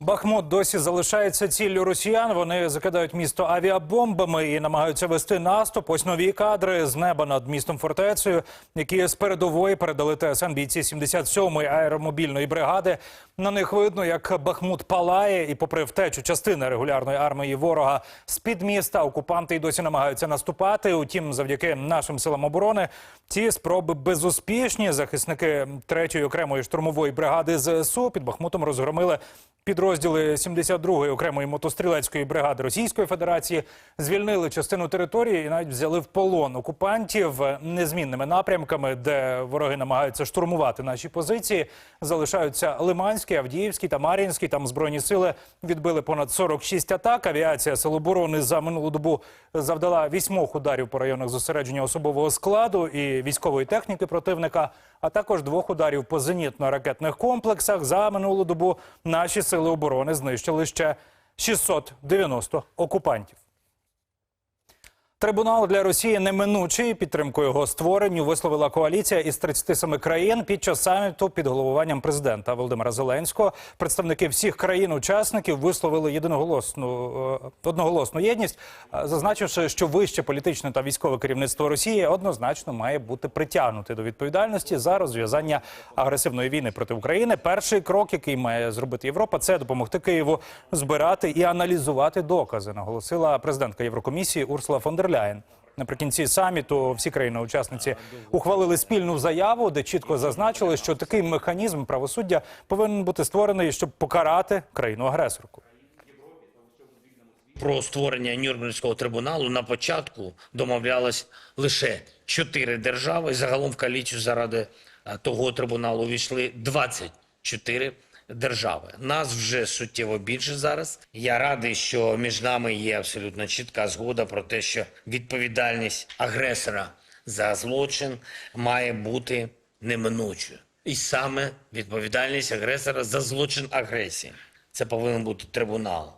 Бахмут досі залишається ціллю росіян. Вони закидають місто авіабомбами і намагаються вести наступ. Ось нові кадри з неба над містом фортецею, які з передової передали ТСН бійці 77-ї аеромобільної бригади. На них видно, як Бахмут палає, і, попри втечу частини регулярної армії ворога з під міста, окупанти й досі намагаються наступати. Утім, завдяки нашим силам оборони ці спроби безуспішні. Захисники 3-ї окремої штурмової бригади ЗСУ під Бахмутом розгромили Підрозділи 72-ї окремої мотострілецької бригади Російської Федерації звільнили частину території і навіть взяли в полон окупантів незмінними напрямками, де вороги намагаються штурмувати наші позиції. Залишаються Лиманський, Авдіївський та Мар'їнський. Там збройні сили відбили понад 46 атак. Авіація Сил оборони за минулу добу завдала вісьмох ударів по районах зосередження особового складу і військової техніки противника, а також двох ударів по зенітно-ракетних комплексах. За минулу добу наші сили оборони знищили ще 690 окупантів. Трибунал для Росії неминучий. Підтримку його створенню висловила коаліція із 37 країн під час саміту під головуванням президента Володимира Зеленського. Представники всіх країн-учасників висловили єдиноголосну е, одноголосну єдність, е, зазначивши, що вище політичне та військове керівництво Росії однозначно має бути притягнуте до відповідальності за розв'язання агресивної війни проти України. Перший крок, який має зробити Європа, це допомогти Києву збирати і аналізувати докази. Наголосила президентка Єврокомісії Урсула фон дер Ляєн. Наприкінці саміту всі країни-учасниці ухвалили спільну заяву, де чітко зазначили, що такий механізм правосуддя повинен бути створений, щоб покарати країну-агресорку. про створення Нюрнберзького трибуналу на початку домовлялось лише чотири держави. Загалом в коаліцію заради е, того трибуналу увійшли 24 держави. Нас вже суттєво більше зараз. Я радий, що між нами є абсолютно чітка згода про те, що відповідальність агресора за злочин має бути неминучою. І саме відповідальність агресора за злочин агресії. Це повинен бути трибунал.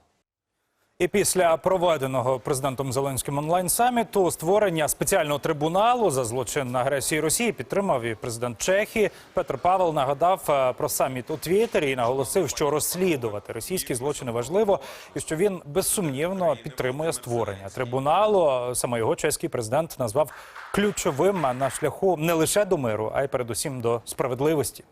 І після проведеного президентом Зеленським онлайн саміту створення спеціального трибуналу за злочин на агресії Росії підтримав і президент Чехії Петр Павел нагадав е, про саміт у Твіттері і наголосив, що розслідувати російські злочини важливо, і що він безсумнівно підтримує створення трибуналу. Саме його чеський президент назвав ключовим на шляху не лише до миру, а й передусім до справедливості.